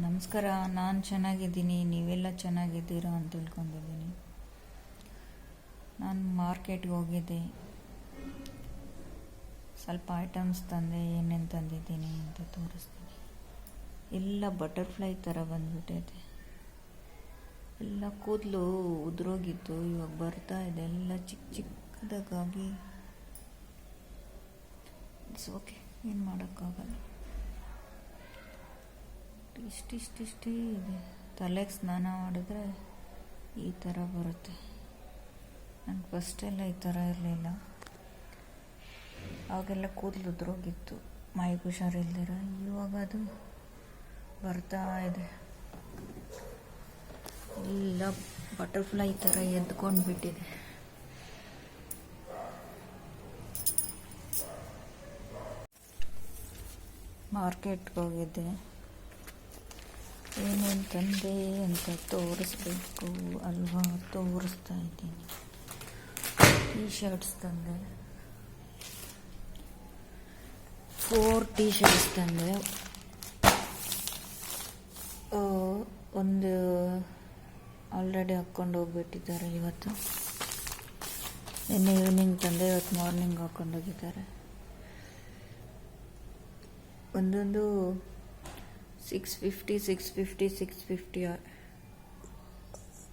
ನಮಸ್ಕಾರ, ನಾನು ಚೆನ್ನಾಗಿದ್ದೀನಿ, ನೀವೆಲ್ಲ ಚೆನ್ನಾಗಿದ್ದೀರಾ ಅಂತ ತಿಳ್ಕೊಂಡಿದ್ದೀನಿ. ನಾನು ಮಾರ್ಕೆಟ್ಗೆ ಹೋಗಿದ್ದೆ. ಸ್ವಲ್ಪ ಐಟಮ್ಸ್ ತಂದೆ, ಏನೇನು ತಂದಿದ್ದೀನಿ ಅಂತ ತೋರಿಸ್ತೀನಿ. ಎಲ್ಲ ಬಟರ್ಫ್ಲೈ ಥರ ಬಂದ್ಬಿಟ್ಟೈತೆ. ಎಲ್ಲ ಕೂದಲು ಉದುರೋಗಿತ್ತು, ಇವಾಗ ಬರ್ತಾ ಇದೆ. ಎಲ್ಲ ಚಿಕ್ಕ ಚಿಕ್ಕದಾಗಿ. ಇಟ್ಸ್ ಓಕೆ ಏನು ಮಾಡೋಕ್ಕಾಗಲ್ಲ. ಇಷ್ಟಿಷ್ಟಿಷ್ಟೇ ಇದೆ ತಲೆಗೆ ಸ್ನಾನ ಮಾಡಿದ್ರೆ ಈ ಥರ ಬರುತ್ತೆ. ನಾನು ಫಸ್ಟೆಲ್ಲ ಈ ಥರ ಇರಲಿಲ್ಲ. ಅವಾಗೆಲ್ಲ ಕೂದಲು ಉದ್ರೋಗಿತ್ತು. ಮೈಗೆ ಹುಷಾರಿಲ್ದಿರ ಇವಾಗ ಅದು ಬರ್ತಾ ಇದೆ. ಎಲ್ಲ ಬಟರ್ಫ್ಲೈ ಥರ ಎದ್ಕೊಂಡು ಬಿಟ್ಟಿದೆ ಮಾರ್ಕೆಟ್ಗೆ ಹೋಗಿದ್ದೆ. ತಂದೆ ಅಂತ ತೋರಿಸ್ಬೇಕು ಅಲ್ವಾ? ತೋರಿಸ್ತಾ ಇದ್ದೀನಿ. ಟೀ ಶರ್ಟ್ಸ್ ತಂದೆ. ಫೋರ್ ಟೀ ಶರ್ಟ್ಸ್ ತಂದೆ ಒಂದು ಆಲ್ರೆಡಿ ಹಾಕ್ಕೊಂಡು ಹೋಗ್ಬಿಟ್ಟಿದ್ದಾರೆ ಇವತ್ತು. ನಿನ್ನೆ ಈವ್ನಿಂಗ್ ತಂದೆ, ಇವತ್ತು ಮಾರ್ನಿಂಗ್ ಹಾಕ್ಕೊಂಡೋಗಿದ್ದಾರೆ ಒಂದೊಂದು six fifty six fifty six fifty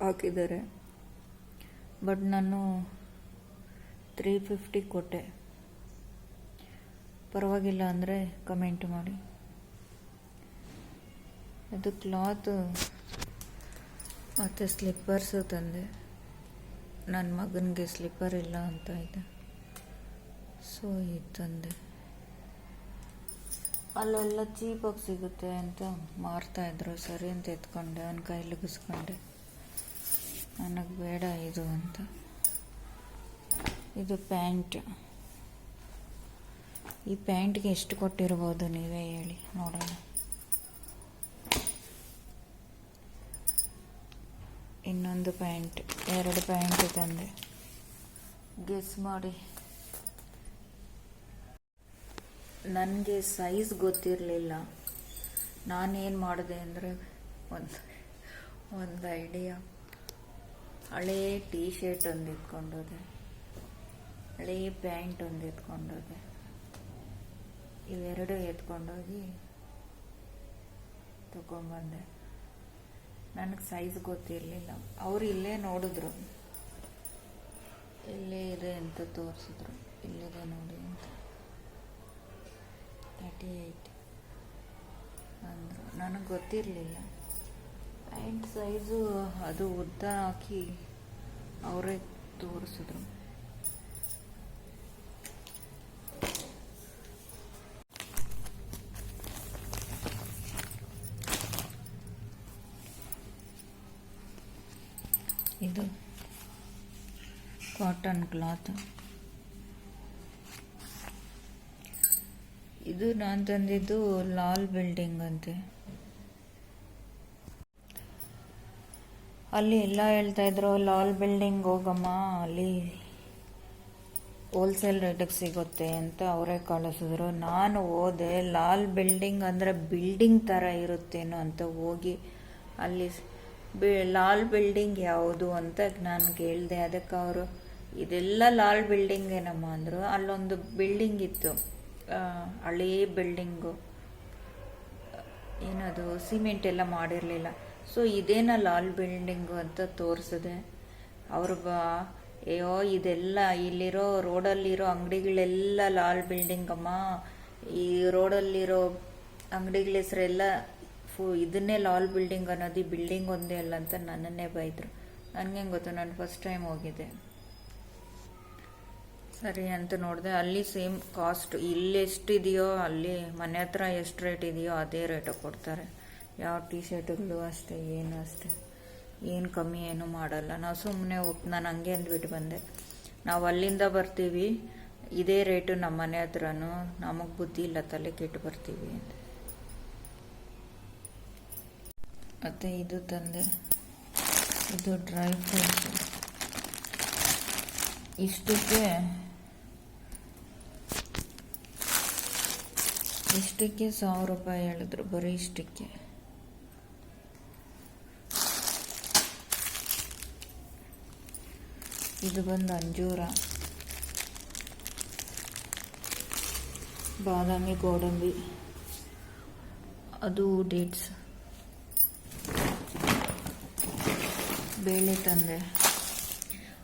ಹಾಕಿದ್ದಾರೆ. ಬಟ್ ನಾನು ತ್ರೀ ಫಿಫ್ಟಿ ಕೊಟ್ಟೆ. ಪರವಾಗಿಲ್ಲ ಅಂದರೆ ಕಮೆಂಟ್ ಮಾಡಿ. ಅದು ಕ್ಲಾತು ಮತ್ತು ಸ್ಲಿಪ್ಪರ್ಸು ತಂದೆ. ನನ್ನ ಮಗನಿಗೆ ಸ್ಲಿಪ್ಪರ್ ಇಲ್ಲ ಅಂತ ಇದೆ. ಸೊ ಇದು ತಂದೆ. ಅಲ್ಲೆಲ್ಲ ಚೀಪಾಗಿ ಸಿಗುತ್ತೆ ಅಂತ ಮಾರ್ತಾ ಇದ್ರು. ಸರಿ ಅಂತ ಎತ್ಕೊಂಡೆ, ಅವನ ಕೈಲಿಗಿಸ್ಕೊಂಡೆ ನನಗೆ ಬೇಡ ಇದು ಅಂತ. ಇದು ಪ್ಯಾಂಟ್. ಈ ಪ್ಯಾಂಟ್ಗೆ ಎಷ್ಟು ಕೊಟ್ಟಿರ್ಬೋದು ನೀವೇ ಹೇಳಿ, ನೋಡೋಣ. ಇನ್ನೊಂದು ಪ್ಯಾಂಟ್, ಎರಡು ಪ್ಯಾಂಟ್ ತಂದೆ. ಗೆಸ್ ಮಾಡಿ. ನನಗೆ ಸೈಜ್ ಗೊತ್ತಿರಲಿಲ್ಲ. ನಾನೇನು ಮಾಡಿದೆ ಅಂದರೆ ಒಂದು ಒಂದು ಐಡಿಯಾ ಹಳೇ ಟೀ ಶರ್ಟ್ ಒಂದು ಇಟ್ಕೊಂಡೋದೆ. ಹಳೇ ಪ್ಯಾಂಟ್ ಒಂದು ಎತ್ಕೊಂಡೋದೆ. ಇವೆರಡು ಎತ್ಕೊಂಡೋಗಿ ತಗೊಂಬಂದೆ. ನನಗೆ ಸೈಜ್ ಗೊತ್ತಿರಲಿಲ್ಲ. ಅವರು ಇಲ್ಲೇ ನೋಡಿದ್ರು. ಇಲ್ಲೇ ಇದೆ ಅಂತ ತೋರಿಸಿದ್ರು. ಇಲ್ಲಿದೆ ನೋಡಿ ಅಂತ. ತರ್ಟಿ ಏಯ್ಟ್ ಅಂದರು. ನನಗೆ ಗೊತ್ತಿರಲಿಲ್ಲ. ಪ್ಯಾಂಟ್ ಸೈಜು ಅದು ಉದ್ದ ಹಾಕಿ ಅವರೇ ತೋರಿಸಿದ್ರು. ಇದು ಕಾಟನ್ ಕ್ಲಾತ್ ಇದು ನಾನು ತಂದಿದ್ದು ಲಾಲ್ ಬಿಲ್ಡಿಂಗ್ ಅಂತೆ. ಅಲ್ಲಿ ಎಲ್ಲ ಹೇಳ್ತಾ ಇದ್ರು, ಲಾಲ್ ಬಿಲ್ಡಿಂಗ್ ಹೋಗಮ್ಮ, ಅಲ್ಲಿ ಹೋಲ್ಸೇಲ್ ರೇಟಿಗೆ ಸಿಗುತ್ತೆ ಅಂತ ಅವರೇ ಕಳಿಸಿದ್ರು. ನಾನು ಹೋದೆ, ಲಾಲ್ ಬಿಲ್ಡಿಂಗ್ ಅಂದರೆ ಬಿಲ್ಡಿಂಗ್ ಥರ ಇರುತ್ತೇನೋ ಅಂತ ಹೋಗಿ ಅಲ್ಲಿ ಬಿ, ಲಾಲ್ ಬಿಲ್ಡಿಂಗ್ ಯಾವುದು ಅಂತ ನಾನು ಕೇಳಿದೆ. ಅದಕ್ಕೆ ಅವರು, ಇದೆಲ್ಲ ಲಾಲ್ ಬಿಲ್ಡಿಂಗ್ ಏನಮ್ಮ ಅಂದರು. ಅಲ್ಲೊಂದು ಬಿಲ್ಡಿಂಗ್ ಇತ್ತು. ಹಳೇ ಬಿಲ್ಡಿಂಗು, ಏನದು, ಸಿಮೆಂಟ್ ಎಲ್ಲ ಮಾಡಿರಲಿಲ್ಲ. ಸೊ ಇದೇನ ಲಾಲ್ ಬಿಲ್ಡಿಂಗು ಅಂತ ತೋರಿಸಿದೆ. ಅವ್ರ ಅಯ್ಯೋ, ಇದೆಲ್ಲ ಇಲ್ಲಿರೋ ರೋಡಲ್ಲಿರೋ ಅಂಗಡಿಗಳೆಲ್ಲ ಲಾಲ್ ಬಿಲ್ಡಿಂಗ್ ಅಮ್ಮ ಈ ರೋಡಲ್ಲಿರೋ ಅಂಗಡಿಗಳ ಹೆಸರೆಲ್ಲ ಫು, ಇದನ್ನೇ ಲಾಲ್ ಬಿಲ್ಡಿಂಗ್ ಅನ್ನೋದು, ಈ ಬಿಲ್ಡಿಂಗ್ ಒಂದೇ ಅಲ್ಲ ಅಂತ ನನ್ನನ್ನೇ ಬೈದರು. ನನಗೆ ಗೊತ್ತು? ನಾನು ಫಸ್ಟ್ ಟೈಮ್ ಹೋಗಿದ್ದೆ. ಸರಿ ಅಂತ ನೋಡಿದೆ, ಅಲ್ಲಿ ಸೇಮ್ ಕಾಸ್ಟ್ ಇಲ್ಲಿ ಎಷ್ಟಿದೆಯೋ, ಅಲ್ಲಿ ಮನೆ ಹತ್ರ ಎಷ್ಟು ರೇಟ್ ಇದೆಯೋ ಅದೇ ರೇಟ್ ಕೊಡ್ತಾರೆ. ಯಾವ ಟೀ ಶರ್ಟ್ಗಳು ಅಷ್ಟೇ, ಏನು ಅಷ್ಟೇ. ಏನು ಕಮ್ಮಿ, ಏನು ಮಾಡಲ್ಲ. ನಾವು ಸುಮ್ಮನೆ ಹೋಗಿ, ನಾನು ಹಂಗೆ ಅಂದ್ಬಿಟ್ಟು ಬಂದೆ. ನಾವು ಅಲ್ಲಿಂದ ಬರ್ತೀವಿ, ಇದೇ ರೇಟು ನಮ್ಮ ಮನೆ ಹತ್ರನೂ, ನಮಗೆ ಬುದ್ಧಿ ಇಲ್ಲ ತಲೆ ಕೆಟ್ಟು ಬರ್ತೀವಿ ಅಂತ. ಮತ್ತು ಇದು ತಂದೆ, ಇದು ಡ್ರೈ ಫ್ರೂಟ್ಸ್ ಇಷ್ಟಕ್ಕೆ ಇಷ್ಟಕ್ಕೆ ಸಾವಿರ ರೂಪಾಯಿ ಹೇಳಿದ್ರು, ಬರೀ ಇಷ್ಟಕ್ಕೆ. ಇದು ಬಂದು ಅಂಜೂರ. ಬಾದಾಮಿ, ಗೋಡಂಬಿ. ಅದು ಡೇಟ್ಸ್ ಬೇಳೆ ತಂದೆ.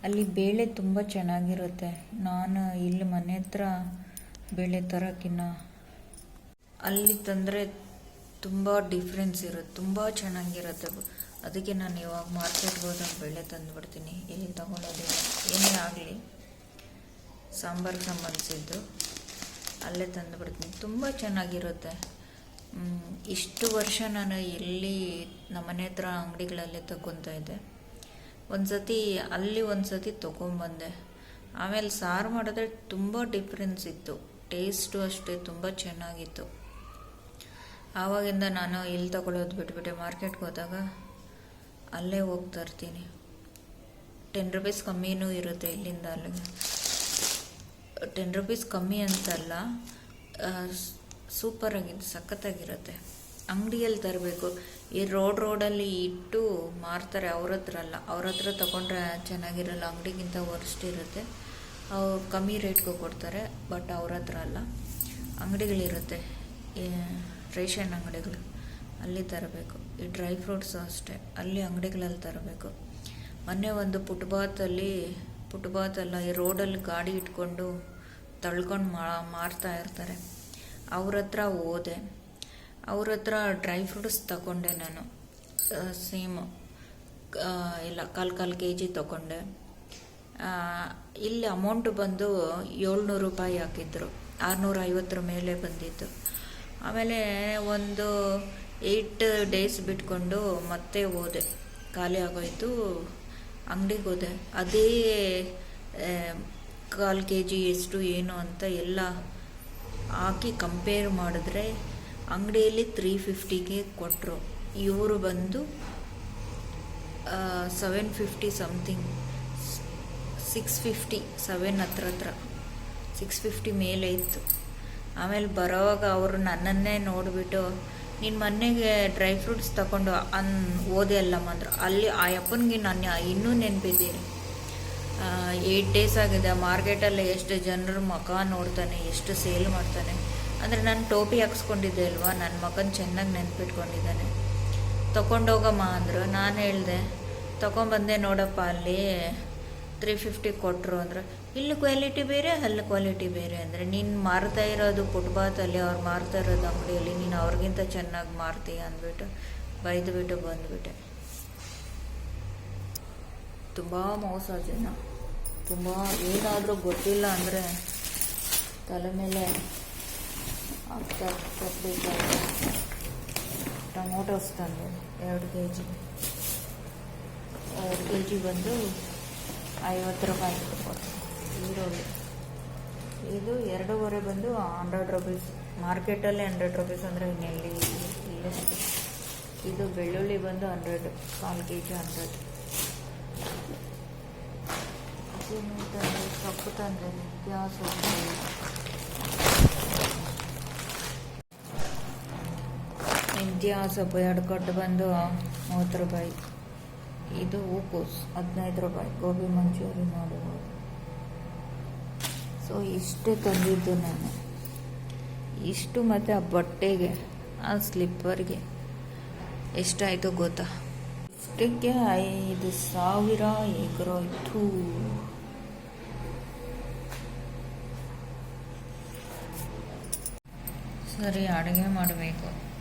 ಅಲ್ಲಿ ಬೇಳೆ ತುಂಬ ಚೆನ್ನಾಗಿರುತ್ತೆ. ನಾನು ಇಲ್ಲಿ ಮನೆ ಹತ್ರ ಬೇಳೆ ತರೋಕ್ಕಿನ್ನ ಅಲ್ಲಿ ತಂದರೆ ತುಂಬ ಡಿಫ್ರೆನ್ಸ್ ಇರುತ್ತೆ, ತುಂಬ ಚೆನ್ನಾಗಿರುತ್ತೆ. ಅದಕ್ಕೆ ನಾನು ಇವಾಗ ಮಾರ್ಕೆಟ್ಗೆ ಹೋದಾಗ ಬೆಳೆ ತಂದುಬಿಡ್ತೀನಿ. ಇಲ್ಲಿ ತೊಗೊಳೋದಿಲ್ಲ ಏನೇ ಆಗಲಿ, ಸಾಂಬಾರ್ ಸಂಬಂಧಿಸಿದ್ದು, ಅಲ್ಲೇ ತಂದುಬಿಡ್ತೀನಿ. ತುಂಬ ಚೆನ್ನಾಗಿರುತ್ತೆ. ಇಷ್ಟು ವರ್ಷ ನಾನು ಎಲ್ಲಿ ನಮ್ಮನೆ ಹತ್ರ ಅಂಗಡಿಗಳಲ್ಲಿ ತಗೊತಾ ಇದ್ದೆ. ಒಂದು ಸತಿ ಅಲ್ಲಿ ಒಂದು ಸತಿ ತೊಗೊಂಬಂದೆ ಆಮೇಲೆ ಸಾರು ಮಾಡಿದ್ರೆ ತುಂಬ ಡಿಫ್ರೆನ್ಸ್ ಇತ್ತು. ಟೇಸ್ಟು ಅಷ್ಟೇ ತುಂಬ ಚೆನ್ನಾಗಿತ್ತು. ಆವಾಗಿಂದ ನಾನು ಇಲ್ಲಿ ತಗೊಳ್ಳೋದು ಬಿಟ್ಬಿಟ್ಟೆ, ಮಾರ್ಕೆಟ್ಗೆ ಹೋದಾಗ ಅಲ್ಲೇ ಹೋಗಿ ತರ್ತೀನಿ. ಟೆನ್ ರುಪೀಸ್ ಕಮ್ಮಿನೂ ಇರುತ್ತೆ ಇಲ್ಲಿಂದ ಅಲ್ಲಿಗೆ. ಟೆನ್ ರುಪೀಸ್ ಕಮ್ಮಿ ಅಂತಲ್ಲ ಸೂಪರಾಗಿದೆ ಸಖತ್ತಾಗಿರುತ್ತೆ. ಅಂಗಡಿಯಲ್ಲಿ ತರಬೇಕು. ಈ ರೋಡ್ ರೋಡಲ್ಲಿ ಇಟ್ಟು ಮಾರ್ತಾರೆ ಅವ್ರ ಹತ್ರ ಅಲ್ಲ ಅವ್ರ ಹತ್ರ ತಗೊಂಡ್ರೆ ಚೆನ್ನಾಗಿರಲ್ಲ, ಅಂಗಡಿಗಿಂತ ವರ್ಸ್ಟ್ ಇರುತ್ತೆ ಅವ್ರು ಕಮ್ಮಿ ರೇಟ್ಗೂ ಕೊಡ್ತಾರೆ, ಬಟ್ ಅವ್ರ ಹತ್ರ ಅಲ್ಲ. ಅಂಗಡಿಗಳಿರುತ್ತೆ. ರೇಷನ್ ಅಂಗಡಿಗಳು ಅಲ್ಲಿ ತರಬೇಕು. ಈ ಡ್ರೈ ಫ್ರೂಟ್ಸು ಅಷ್ಟೇ, ಅಲ್ಲಿ ಅಂಗಡಿಗಳಲ್ಲಿ ತರಬೇಕು. ಮೊನ್ನೆ ಒಂದು ಪುಟ್ಬಾತಲ್ಲಿ, ಪುಟ್ಬಾತಲ್ಲ, ಈ ರೋಡಲ್ಲಿ ಗಾಡಿ ಇಟ್ಕೊಂಡು ತಳ್ಕೊಂಡು ಮಾ, ಮಾರ್ತಾ ಇರ್ತಾರೆ. ಅವ್ರ ಹತ್ರ ಹೋದೆ. ಅವ್ರ ಹತ್ರ ಡ್ರೈ ಫ್ರೂಟ್ಸ್ ತಗೊಂಡೆ ನಾನು. ಸೇಮ್. ಇಲ್ಲ, ಕಾಲು ಕಾಲು ಕೆ ಜಿ ತಗೊಂಡೆ ಇಲ್ಲಿ ಅಮೌಂಟ್ ಬಂದು ಏಳ್ನೂರು ರೂಪಾಯಿ ಹಾಕಿದ್ರು. ಆರುನೂರ ಐವತ್ತರ ಮೇಲೆ ಬಂದಿತ್ತು. ಆಮೇಲೆ ಒಂದು ಏಯ್ಟ್ ಡೇಸ್ ಬಿಟ್ಕೊಂಡು ಮತ್ತೆ ಹೋದೆ. ಖಾಲಿ ಆಗೋಯಿತು, ಅಂಗಡಿಗೆ ಹೋದೆ. ಅದೇ ಕಾಲು ಕೆ ಜಿ ಎಷ್ಟು ಏನು ಅಂತ ಎಲ್ಲ ಹಾಕಿ ಕಂಪೇರ್ ಮಾಡಿದ್ರೆ ಅಂಗಡಿಯಲ್ಲಿ ತ್ರೀ ಫಿಫ್ಟಿಗೆ ಕೊಟ್ಟರು ಇವರು ಬಂದು seven fifty something six fifty seven ಹತ್ರ ಹತ್ರ. ಸಿಕ್ಸ್ ಫಿಫ್ಟಿ ಮೇಲೆ ಇತ್ತು. ಆಮೇಲೆ ಬರೋವಾಗ ಅವರು ನನ್ನನ್ನೇ ನೋಡಿಬಿಟ್ಟು, ನೀನು ಮೊನ್ನೆಗೆ ಡ್ರೈ ಫ್ರೂಟ್ಸ್ ತಗೊಂಡು ಅನ್ ಓದೆ ಅಲ್ಲಮ್ಮ ಅಂದರು ಅಲ್ಲಿ ಆ ಅಪ್ಪನಿಗೆ ನಾನು ಇನ್ನೂ ನೆನಪಿದ್ದೀನಿ. ಏಯ್ಟ್ ಡೇಸ್ ಆಗಿದೆ, ಮಾರ್ಕೆಟಲ್ಲಿ ಎಷ್ಟು ಜನರು ಮಖ ನೋಡ್ತಾನೆ, ಎಷ್ಟು ಸೇಲ್ ಮಾಡ್ತಾನೆ. ಅಂದರೆ ನಾನು ಟೋಪಿ ಹಾಕ್ಸ್ಕೊಂಡಿದ್ದೆ ಅಲ್ವಾ ನನ್ನ ಮಗನ ಚೆನ್ನಾಗಿ ನೆನ್ಪಿಟ್ಕೊಂಡಿದ್ದಾನೆ. ತಗೊಂಡೋಗಮ್ಮ ಅಂದರು, ನಾನು ಹೇಳಿದೆ ತಗೊಂಬಂದೆ ನೋಡಪ್ಪ ಅಲ್ಲಿ ತ್ರೀ ಫಿಫ್ಟಿ ಕೊಟ್ಟರು ಅಂದ್ರೆ, ಇಲ್ಲಿ ಕ್ವಾಲಿಟಿ ಬೇರೆ, ಅಲ್ಲಿ ಕ್ವಾಲಿಟಿ ಬೇರೆ ಅಂದರೆ, ನೀನು ಮಾರ್ತಾ ಇರೋದು ಫುಟ್ಪಾತಲ್ಲಿ ಅವ್ರು ಮಾರ್ತಾ ಇರೋದು ಅಂಗಡಿಯಲ್ಲಿ, ನೀನು ಅವ್ರಿಗಿಂತ ಚೆನ್ನಾಗಿ ಮಾರ್ತೀಯ ಅಂದ್ಬಿಟ್ಟು, ಬೈದುಬಿಟ್ಟು ಬಂದುಬಿಟ್ಟೆ. ತುಂಬ ಮೋಸ ಜನ. ತುಂಬ ಏನಾದರೂ ಗೊತ್ತಿಲ್ಲ ಅಂದರೆ, ತಲೆ ಮೇಲೆ ಟೊಮೊಟೊಸ್ ತಂದು ಎರಡು ಕೆ ಜಿ ಎರಡು ಕೆ ಜಿ ಬಂದು ಐವತ್ತು ರೂಪಾಯಿ ಈರುಳ್ಳಿ. ಇದು ಎರಡೂವರೆ ಬಂದು ಹಂಡ್ರೆಡ್ ರುಪೀಸ್. ಮಾರ್ಕೆಟಲ್ಲಿ ಹಂಡ್ರೆಡ್ ರುಪೀಸ್ ಅಂದರೆ ಇನ್ನೆಲ್ಲಿ ಇದು ಬೆಳ್ಳುಳ್ಳಿ ಬಂದು ಹಂಡ್ರೆಡ್, ಕಾಲು ಕೆ ಜಿ ಹಂಡ್ರೆಡ್ ತಂದರೆ ತಂದೆ ಸೊಪ್ಪು ತಂದೆ ಯಾವ ಸೊಪ್ಪು ಮೆಂತ್ಯ ಸೊಪ್ಪು ಎರಡು ಕೊಟ್ಟು ಬಂದು ಮೂವತ್ತು ರೂಪಾಯಿ. ಇದು ಹೂಕೋಸು. ಹದಿನೈದು ರೂಪಾಯಿ. ಗೋಬಿ ಮಂಚೂರಿ ನೋಡಬಹುದು ಸೊ ಇಷ್ಟೇ ತಂದಿದ್ದು ನಾನು. ಇಷ್ಟು ಮತ್ತು ಆ ಬಟ್ಟೆಗೆ, ಆ ಸ್ಲಿಪ್ಪರ್ಗೆ. ಎಷ್ಟಾಯಿತು ಗೊತ್ತಾ? ಇಷ್ಟಕ್ಕೆ ಐದು ಸಾವಿರ ಎಗರೋಯ್ತು ಸರಿ, ಅಡುಗೆ ಮಾಡಬೇಕು.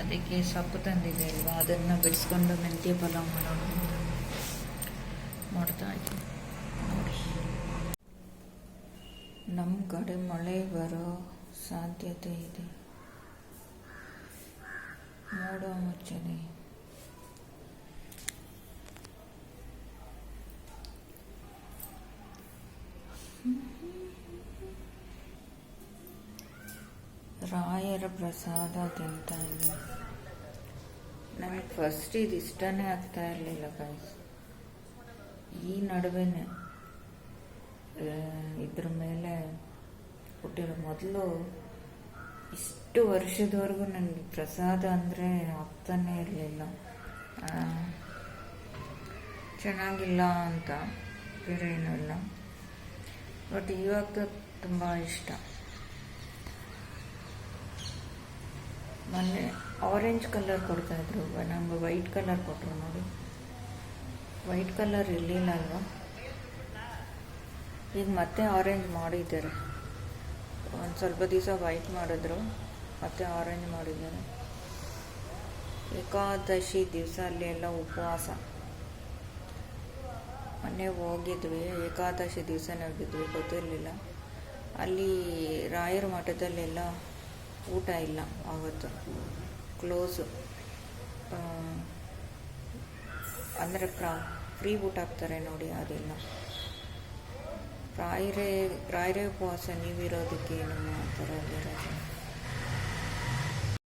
ಅದಕ್ಕೆ ಸೊಪ್ಪು ತಂದಿದೆ ಅಲ್ವಾ? ಅದನ್ನು ಬಿಡಿಸ್ಕೊಂಡು ಮೆಂತ್ಯ ಪಲಾವ್ ಮಾಡೋಣ ಮಾಡ್ತಾ ಇದ್ದೀನಿ ನಮ್ಮ ಕಡೆ ಮಳೆ ಬರೋ ಸಾಧ್ಯತೆ ಇದೆ. ಮೋಡ ಮುಚ್ಚನೆ ರಾಯರ ಪ್ರಸಾದ ತಿಂತ ನನಗೆ ಫಸ್ಟ್ ಇದು ಇಷ್ಟನೇ ಆಗ್ತಾ ಇರಲಿಲ್ಲ ಗೈಸ್ ಈ ನಡುವೆ ಇದ್ರ ಮೇಲೆ ಹುಟ್ಟಿರೋ ಮೊದಲು ಇಷ್ಟು ವರ್ಷದವರೆಗೂ ನನಗೆ ಪ್ರಸಾದ ಅಂದರೆ ಆಗ್ತಾನೇ ಇರಲಿಲ್ಲ. ಚೆನ್ನಾಗಿಲ್ಲ ಅಂತ ಬೇರೆ ಏನೂ ಇಲ್ಲ. ಬಟ್ ಇವಾಗ ತುಂಬ ಇಷ್ಟ. ಮೊನ್ನೆ ಆರೆಂಜ್ ಕಲರ್ ಕೊಡ್ತಾಯಿದ್ರು ನಮ್ಗೆ ವೈಟ್ ಕಲರ್ ಕೊಟ್ಟರು ನೋಡಿ. ವೈಟ್ ಕಲರ್ ಇರಲಿಲ್ಲ ಅಲ್ವಾ ಈಗ ಮತ್ತೆ ಆರೆಂಜ್ ಮಾಡಿದ್ದಾರೆ. ಒಂದು ಸ್ವಲ್ಪ ದಿವಸ ವೈಟ್ ಮಾಡಿದ್ರು. ಮತ್ತೆ ಆರೆಂಜ್ ಮಾಡಿದ್ದಾರೆ. ಏಕಾದಶಿ ದಿವಸ ಅಲ್ಲಿ ಎಲ್ಲ ಉಪವಾಸ. ಮೊನ್ನೆ ಹೋಗಿದ್ವಿ. ಏಕಾದಶಿ ದಿವಸನೇ ಹೋಗಿದ್ವಿ. ಗೊತ್ತಿರಲಿಲ್ಲ. ಅಲ್ಲಿ ರಾಯರ ಮಠದಲ್ಲೆಲ್ಲ ಊಟ ಇಲ್ಲ ಆವತ್ತು ಕ್ಲೋಸು ಅಂದರೆ ಪ್ರಾ ಫ್ರೀ ಊಟ ಆಗ್ತಾರೆ ನೋಡಿ, ಅದೆಲ್ಲ. ರಾಯರೇ ರಾಯರೇ ಉಪವಾಸ ನೀವಿರೋದಕ್ಕೆ ನಮ್ಮ ಆ